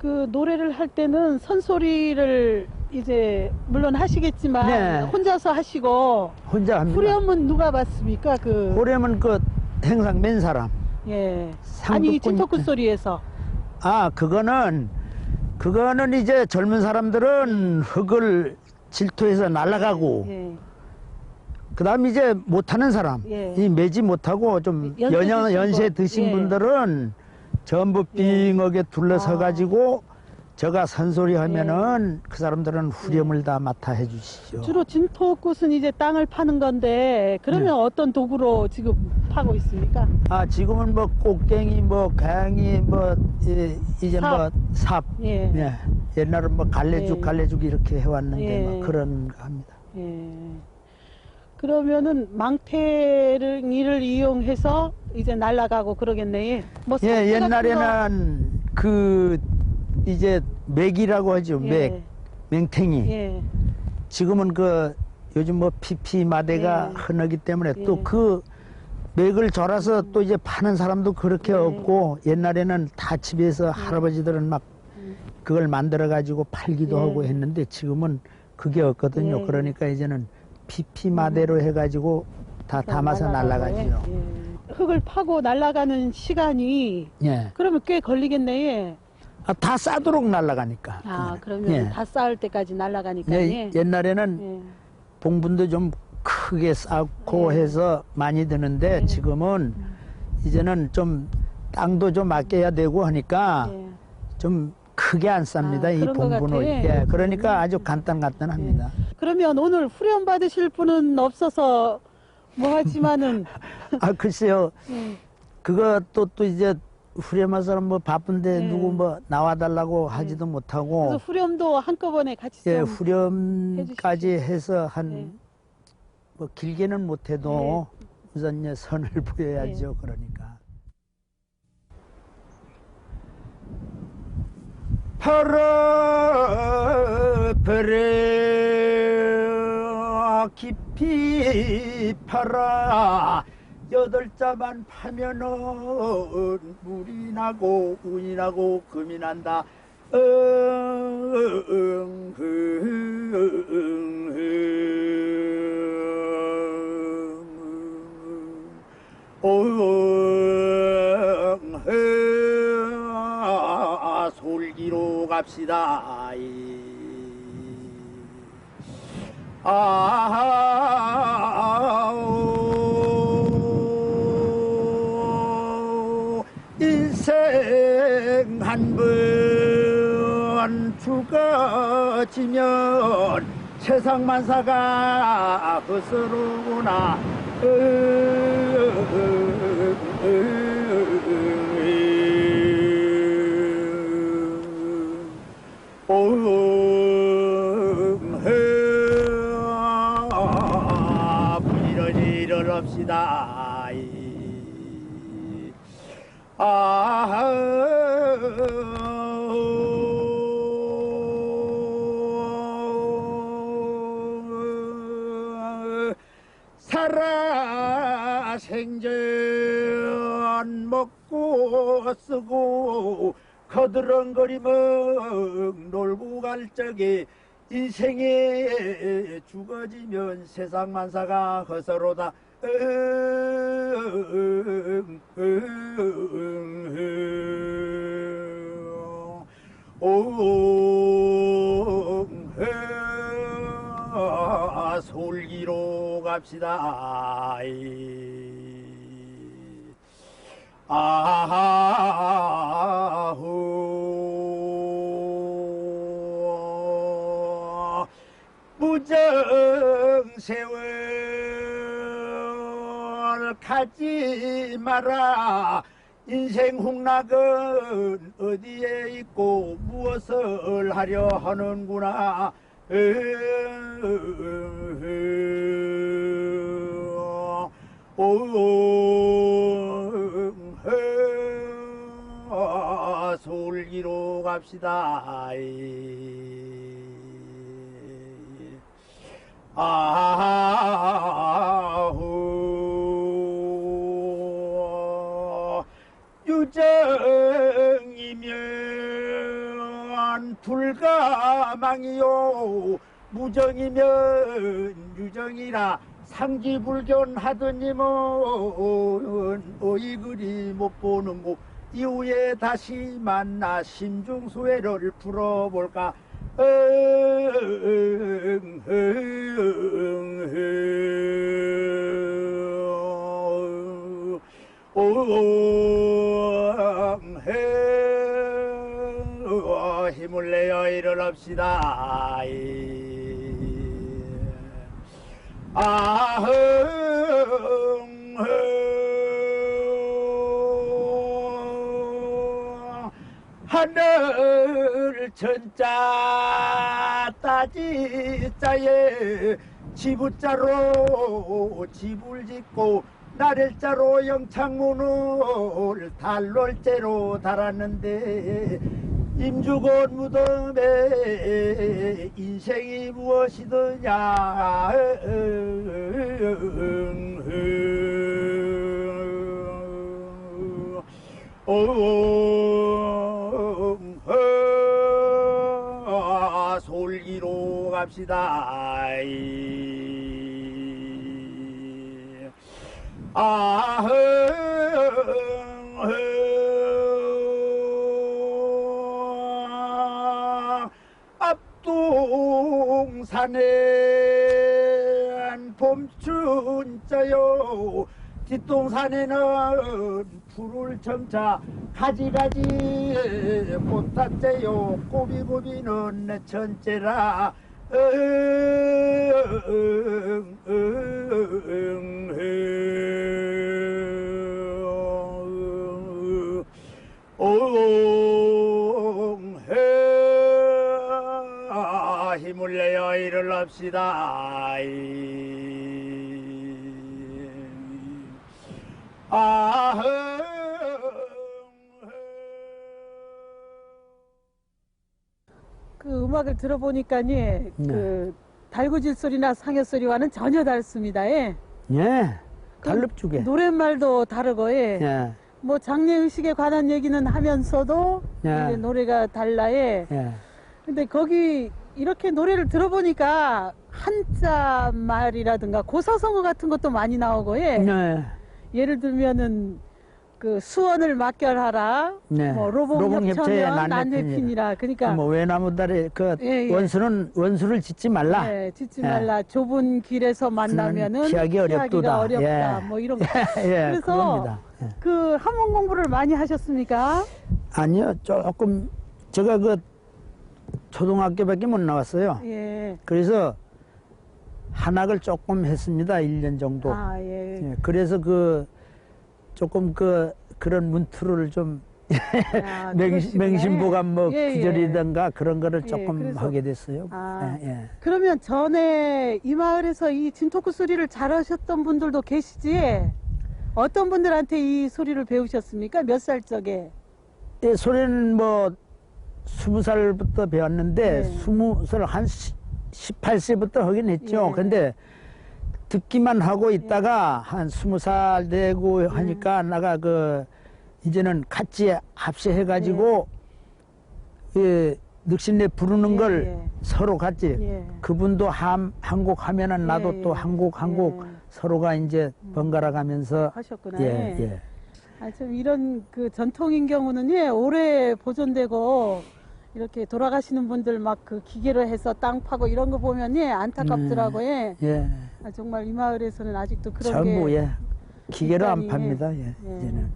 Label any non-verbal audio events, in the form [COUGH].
그 노래를 할 때는 선소리를 이제 물론 하시겠지만 네. 혼자서 하시고 혼자 합니다. 후렴은 누가 받습니까? 그 후렴은 그 행상 맨 사람. 예. 아니 상도꾼- 찐토크 소리에서 아, 그거는, 그거는 이제 젊은 사람들은 흙을 질투해서 날아가고, 예. 그 다음 이제 못하는 사람, 예. 이 매지 못하고 좀 연세 연연, 드신 연세 분. 드신 예. 분들은 전부 빙하게 둘러서 아. 가지고 저가 산소리 하면은 그 사람들은 후렴을 다 맡아 해주시죠. 예. 주로 진토꽃은 이제 땅을 파는 건데 그러면 네. 어떤 도구로 지금 파고 있습니까? 아, 지금은 뭐 꽃갱이, 뭐 갱이, 뭐 이, 이제 삽. 뭐 삽. 예. 예. 옛날은 뭐 갈래죽, 예. 갈래죽 이렇게 해왔는데 예. 뭐 그런 거 합니다. 예. 그러면은 망태를 이용해서 이제 날아가고 그러겠네. 예. 뭐 예, 옛날에는 그 이제 맥이라고 하죠. 거- 맥, 예. 맹탱이. 예. 지금은 그 요즘 뭐 피피 마대가 예. 흔하기 때문에 예. 또그 맥을 절아서 또 이제 파는 사람도 그렇게 예. 없고 옛날에는 다 집에서 할아버지들은 막 음. 그걸 만들어 가지고 팔기도 예. 하고 했는데 지금은 그게 없거든요. 예. 그러니까 이제는 피피 마대로 해 가지고 다 담아서 날아가지요. 예. 예. 흙을 파고 날아가는 시간이 예. 그러면 꽤 걸리겠네. 예. 아, 다 싸도록 날아가니까. 아. 그러면 예. 다 쌓을 때까지 날아가니까. 예, 예. 옛날에는 예. 봉분도 좀 크게 쌓고 예. 해서 많이 드는데 예. 지금은 이제는 좀 땅도 좀 아껴야 되고 하니까 예. 좀 크게 안 쌉니다. 아, 이 봉분을. 예, 그러니까 아주 간단간단합니다. 그러면 오늘 후렴 받으실 분은 없어서 뭐 하지만은 아 글쎄요. 예. 그것도 또 이제 후렴한 사람 뭐 바쁜데 예. 누구 뭐 나와달라고 하지도 못하고 그래서 후렴도 한꺼번에 같이 예, 좀 후렴까지 해서 한 예. 뭐 길게는 못해도 우선 이제 선을 [LAUGHS] 보여야죠. 예. 그러니까. 팔아 베 레 깊이 팔아 여덟 자만 파면은 물이 나고 운이 나고 금이 난다 엉 솔기로 갑시다 아 인생 한번 죽어지면 세상 만사가 헛스르구나 살아 생전 먹고 쓰고 거드렁거리면 놀고 갈 적에 인생에 죽어지면 세상 만사가 허서로다 솔기로 갑시다. 아후 무정 세월 가지 마라 인생 홍락은 어디에 있고 무엇을 하려 하는구나 오 솔기로 갑시다 아후 유정이면 난 불가망이요. 무정이면 유정이라 상지불견 하더님은 어이 그리 못 보는고. 이후에 다시 만나 심중수회를 풀어볼까. 응, 응, 응, 옹해 힘을 내어 일어납시다. 아흥 하늘 천자 따지 자에 지부자로 집을 짓고 나를자로 영창문을 달롤째로 달았는데 임주곤 무덤에 인생이 무엇이더냐 어, 솔기로 갑시다. 아흥 앞동산엔 봄춘자요 뒷동산에는 푸를 정자 가지가지 꽃다째요 꼬비꼬비는 내 천째라 힘을 내어 일어납시다 음악을 들어보니까니 그 달구질 소리나 상여 소리와는 전혀 다릅니다. 예. 예 달릅주게 노랫말도 다르고 예. 예, 뭐 장례 의식에 관한 얘기는 하면서도 예. 이제 노래가 달라 예. 예. 근데 거기 이렇게 노래를 들어보니까 한자 말이라든가 고사성어 같은 것도 많이 나오고 예. 네. 예를 들면은 그 수원을 막결하라 네. 뭐 로봉 협처면 난회핀이라. 그러니까 뭐 외나무다리 그 예, 예. 원수는 원수를 짓지 말라. 네, 짓지 예. 말라 좁은 길에서 만나면은 피하기. 피하기가 어렵다 예. 뭐 이런 [LAUGHS] 거 예, 그래서 그겁니다. 예. 그 한문 공부를 많이 하셨습니까? 아니요, 조금 제가 그 초등학교밖에 못 나왔어요. 예. 그래서 한학을 조금 했습니다. 1년 정도. 아, 예. 예, 그래서 그 조금 그 그런 문투를 좀 아, [LAUGHS] 맹. 맹신보감 뭐 예, 예. 기절이든가 그런 거를 예, 조금 그래서- 하게 됐어요. 아. 예, 예. 그러면 전에 이 마을에서 이 진토크 소리를 잘하셨던 분들도 계시지? 어떤 분들한테 이 소리를 배우셨습니까? 몇 살 적에? 예, 소리는 뭐 스무 살부터 배웠는데 네. 스무 살한 18세부터 하긴 했죠. 예. 근데 듣기만 하고 있다가 한 스무 살 되고 하니까 나가 그 이제는 같이 합세해가지고 예, 늑신내 부르는 예, 걸 예. 서로 같이 예. 그분도 한한곡 하면은 나도 예, 또 예. 한곡 한곡 예. 서로가 이제 번갈아 가면서 하셨구나. 예, 예. 아, 참 이런 그 전통인 경우는 예, 오래 보존되고 이렇게 돌아가시는 분들 막 그 기계로 해서 땅 파고 이런 거 보면 예, 안타깝더라고요. 예. 예. 아, 정말 이 마을에서는 아직도 그런 전부 게 예. 기계로 안 일단이, 팝니다. 예. 예. 이제는.